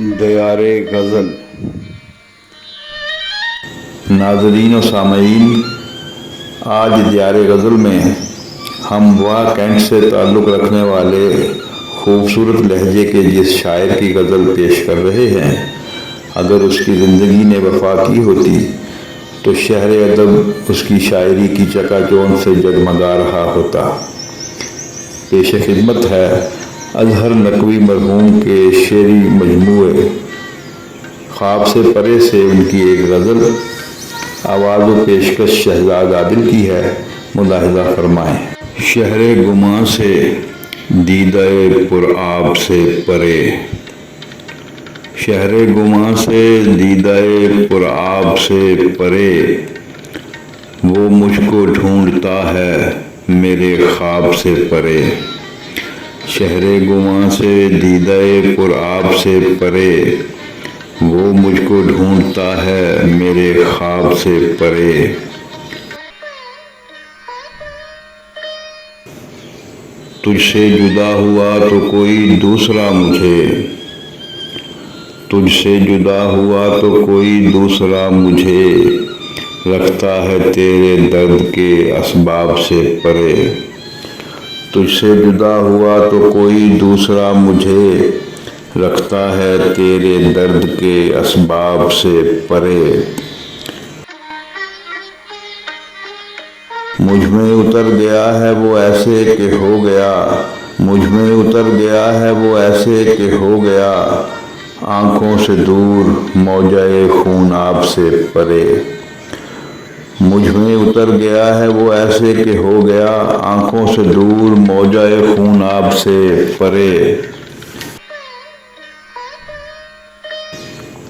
دیار غزل۔ ناظرین و سامعین، آج دیار غزل میں ہم وا کینٹ سے تعلق رکھنے والے خوبصورت لہجے کے جس شاعر کی غزل پیش کر رہے ہیں، اگر اس کی زندگی نے وفا کی ہوتی تو شہر ادب اس کی شاعری کی چکا چون سے جگمگا رہا ہوتا۔ پیش خدمت ہے اظہر نقوی مرحوم کے شعری مجموعے۔ خواب سے پرے سے ان کی ایک غزل آواز و پیشکش شہزاد عادل کی ہے، ملاحظہ فرمائیں۔ شہر گماں سے دیدہ پر آب سے پرے۔ شہر گماں سے دیدہ پر آب سے پرے۔ وہ مجھ کو ڈھونڈتا ہے، میرے خواب سے پرے۔ شہر گماں سے دیدہ پر سے پرے۔ وہ مجھ کو ڈھونڈتا ہے، میرے خواب سے پرے۔ تجھ سے جدا ہوا تو کوئی دوسرا مجھے۔ تجھ سے جدا ہوا تو کوئی دوسرا مجھے۔ رکھتا ہے تیرے درد کے اسباب سے پرے۔ تجھ سے جدا ہوا تو کوئی دوسرا مجھے رکھتا ہے تیرے درد کے اسباب سے پرے۔ مجھ میں اتر گیا ہے وہ ایسے کہ ہو گیا۔ مجھ میں اتر گیا ہے وہ ایسے کہ ہو گیا۔ آنکھوں سے دور موجائے خون آپ سے پرے۔ مجھ میں اتر گیا ہے وہ ایسے کہ ہو گیا، آنکھوں سے دور موجائے خون آپ سے پرے۔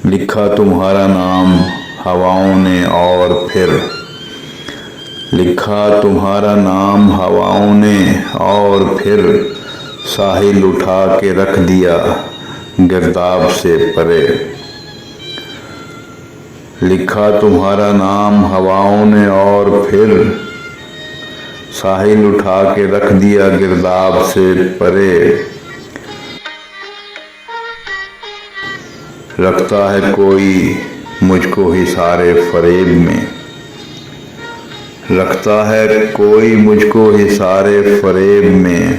لکھا تمہارا نام، ہواؤں نے اور پھر۔ لکھا تمہارا نام، ہواؤں نے اور پھر۔ ساحل اٹھا کے رکھ دیا گرداب سے پرے۔ لکھا تمہارا نام ہواؤں نے اور پھر ساحل اٹھا کے رکھ دیا گرداب سے پرے۔ رکھتا ہے کوئی مجھ کو ہی سارے فریب میں۔ رکھتا ہے کوئی مجھ کو ہی سارے فریب میں۔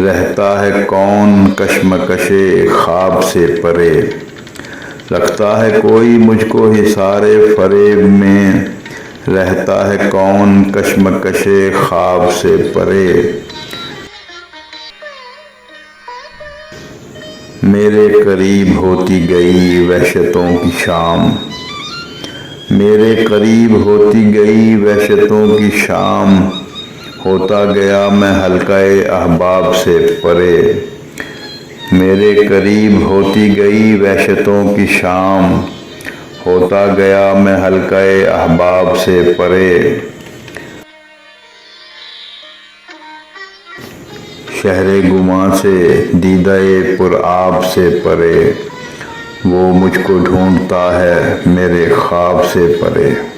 رہتا ہے کون کشمکش خواب سے پرے۔ رکھتا ہے کوئی مجھ کو ہی سارے فریب میں رہتا ہے، کون کشمکش خواب سے پرے۔ میرے قریب ہوتی گئی وحشتوں کی شام۔ میرے قریب ہوتی گئی وحشتوں کی شام۔ ہوتا گیا میں حلقہ احباب سے پرے۔ میرے قریب ہوتی گئی وحشتوں کی شام۔ ہوتا گیا میں حلقہ احباب سے پرے۔ شہر گماں سے دیدہ پر آب سے پرے۔ وہ مجھ کو ڈھونڈتا ہے میرے خواب سے پرے۔